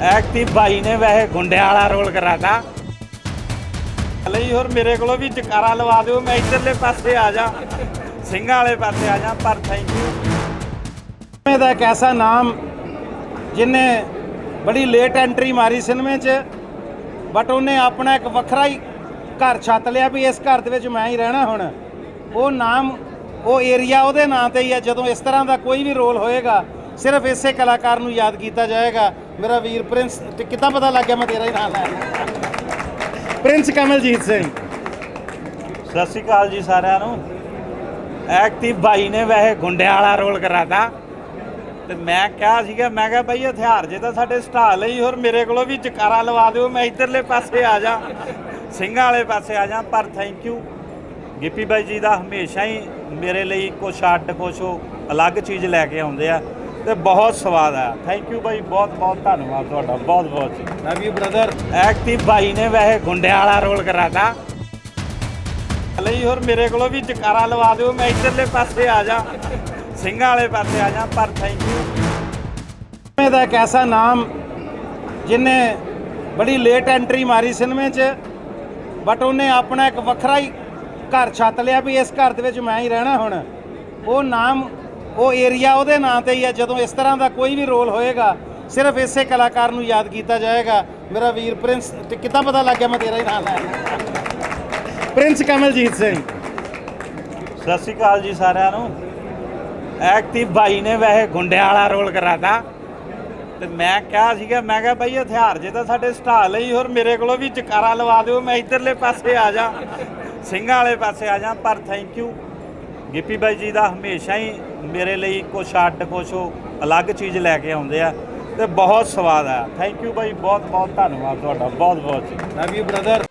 Active ਭਾਈ ਨੇ ਵੈਸੇ ਗੁੰਡਿਆਂ ਵਾਲਾ ਰੋਲ ਕਰਾਤਾ। ਲਈ ਹੋਰ ਮੇਰੇ ਕੋਲੋਂ ਵੀ ਜਕਾਰਾ ਲਵਾ ਦਿਓ, ਮੈਂ ਇੱਧਰਲੇ ਪਾਸੇ ਆ ਜਾ, ਸਿੰਘਾਂ ਵਾਲੇ ਪਾਸੇ ਆ ਜਾ, ਪਰ ਥੈਂਕ ਯੂ ਦਾ ਇੱਕ ਐਸਾ ਨਾਮ ਜਿਨੇ ਬੜੀ ਲੇਟ ਐਂਟਰੀ ਮਾਰੀ ਸਿਨੇਮੇ 'ਚ ਬਟ ਉਹਨੇ ਆਪਣਾ ਇੱਕ ਵੱਖਰਾ ਹੀ ਘਰ ਛੱਤ ਲਿਆ ਵੀ ਇਸ ਘਰ ਦੇ ਵਿੱਚ ਮੈਂ ਹੀ ਰਹਿਣਾ ਹੁਣ। ਉਹ ਨਾਮ, ਉਹ ਏਰੀਆ ਉਹਦੇ ਨਾਂ ਤੇ ਹੀ ਹੈ ਜਦੋਂ ਇਸ ਤਰ੍ਹਾਂ ਦਾ ਕੋਈ ਵੀ ਰੋਲ ਹੋਏਗਾ ਸਿਰਫ ਇਸੇ ਕਲਾਕਾਰ ਨੂੰ ਯਾਦ ਕੀਤਾ ਜਾਏਗਾ। ਮੇਰਾ ਵੀਰ ਪ੍ਰਿੰਸ, ਤੇ ਕਿੱਦਾਂ ਪਤਾ ਲੱਗ ਗਿਆ ਮੈਂ ਤੇਰਾ ਹੀ ਨਾਮ ਲੈ ਪ੍ਰਿੰਸ ਕਮਲਜੀਤ ਸਿੰਘ। ਸਤਿ ਸ਼੍ਰੀ ਅਕਾਲ ਜੀ ਸਾਰਿਆਂ ਨੂੰ। ਐਕਟਿਵ ਬਾਈ ਨੇ ਵੈਸੇ ਗੁੰਡਿਆਂ ਵਾਲਾ ਰੋਲ ਕਰਾਤਾ। ਤੇ ਮੈਂ ਕਿਹਾ ਸੀਗਾ, ਮੈਂ ਕਿਹਾ ਬਈ, ਹਥਿਆਰ ਜੇ ਤਾਂ ਸਾਡੇ ਸਟਾਲ ਲਈ, ਹੋਰ ਮੇਰੇ ਕੋਲੋਂ ਵੀ ਚਕਾਰਾ ਲਵਾ ਦਿਓ, ਮੈਂ ਇਧਰਲੇ ਪਾਸੇ ਆ ਜਾ। ਸਿੰਘਾਂ ਵਾਲੇ ਪਾਸੇ ਆ ਜਾ, ਪਰ ਥੈਂਕ ਯੂ ਗਿੱਪੀ ਬਾਈ ਜੀ ਦਾ ਹਮੇਸ਼ਾ ਹੀ ਮੇਰੇ ਲਈ ਕੁਛ ਅੱਡ ਕੁਛ ਉਹ ਅਲੱਗ ਚੀਜ਼ ਲੈ ਕੇ ਆਉਂਦੇ ਆ। ਤੇ ਬਹੁਤ ਸਵਾਦ ਆ ਥੈਂਕ ਯੂ ਬਾਈ ਬਹੁਤ ਬਹੁਤ ਧੰਨਵਾਦ ਤੁਹਾਡਾ ਬਹੁਤ ਬਹੁਤ ਜੀ। ਲਵ ਯੂ ਬ੍ਰਦਰ ਐਕਟਿਵ ਭਾਈ ਨੇ ਵੈਸੇ ਗੁੰਡਿਆਂ ਵਾਲਾ ਰੋਲ ਕਰਾਤਾ। ਲਈ ਹੋਰ ਮੇਰੇ ਕੋਲੋਂ ਵੀ ਜਕਾਰਾ ਲਵਾ ਦਿਓ ਮੈਂ ਇਧਰਲੇ ਪਾਸੇ ਆ ਜਾ। ਸਿੰਘਾਂ ਵਾਲੇ ਪਾਸੇ ਆ ਜਾ ਪਰ ਥੈਂਕ ਯੂ ਦਾ ਇੱਕ ਐਸਾ ਨਾਮ ਜਿਨੇ ਬੜੀ ਲੇਟ ਐਂਟਰੀ ਮਾਰੀ ਸਿਨੇਮੇ 'ਚ ਬਟ ਉਹਨੇ ਆਪਣਾ ਇੱਕ ਵੱਖਰਾ ਹੀ ਘਰ ਛੱਤ ਲਿਆ ਵੀ ਇਸ ਘਰ ਦੇ ਵਿੱਚ ਮੈਂ ਹੀ ਰਹਿਣਾ ਹੁਣ। ਉਹ ਨਾਮ ਉਹ ਏਰੀਆ ਉਹਦੇ ਨਾਂ ਤੇ ਹੀ ਹੈ ਜਦੋਂ ਇਸ ਤਰ੍ਹਾਂ ਦਾ ਕੋਈ ਵੀ ਰੋਲ ਹੋਏਗਾ, ਸਿਰਫ ਇਸੇ ਕਲਾਕਾਰ ਨੂੰ ਯਾਦ ਕੀਤਾ ਜਾਏਗਾ। ਮੇਰਾ ਵੀਰ ਪ੍ਰਿੰਸ, ਤੇ ਕਿੱਦਾਂ ਪਤਾ ਲੱਗ ਗਿਆ ਮੈਂ ਤੇਰਾ ਹੀ ਨਾਮ ਲੈ ਪ੍ਰਿੰਸ ਕਮਲਜੀਤ ਸਿੰਘ। ਸਤਿ ਸ਼੍ਰੀ ਅਕਾਲ ਜੀ ਸਾਰਿਆਂ ਨੂੰ। ਐਕਟਿਵ ਭਾਈ ਨੇ ਵੈਸੇ ਗੁੰਡਿਆਂ ਵਾਲਾ ਰੋਲ ਕਰਾਤਾ। ਤੇ ਮੈਂ ਕਿਹਾ ਸੀਗਾ, ਮੈਂ ਕਿਹਾ ਬਈ, ਹਥਿਆਰ ਜੇ ਤਾਂ ਸਾਡੇ ਸਟਾਲ ਲਈ, ਹੋਰ ਮੇਰੇ ਕੋਲੋਂ ਵੀ ਜਕਾਰਾ ਲਵਾ ਦਿਓ, ਮੈਂ ਇਧਰਲੇ ਪਾਸੇ ਆ ਜਾ, ਸਿੰਘਾਂ ਵਾਲੇ ਪਾਸੇ ਆ ਜਾ, ਪਰ ਥੈਂਕ ਯੂ ਗਿੱਪੀ ਬਾਈ ਜੀ ਦਾ ਹਮੇਸ਼ਾ ਹੀ ਮੇਰੇ ਲਈ ਕੁਛ ਅੱਡ, ਕੁਛ ਉਹ ਅਲੱਗ ਚੀਜ਼ ਲੈ ਕੇ ਆਉਂਦੇ ਆ ਤੇ ਬਹੁਤ ਸਵਾਦ ਆ। ਥੈਂਕ ਯੂ ਬਾਈ ਬਹੁਤ ਬਹੁਤ ਧੰਨਵਾਦ ਤੁਹਾਡਾ। ਬਹੁਤ ਬਹੁਤ ਜੀ। Love you brother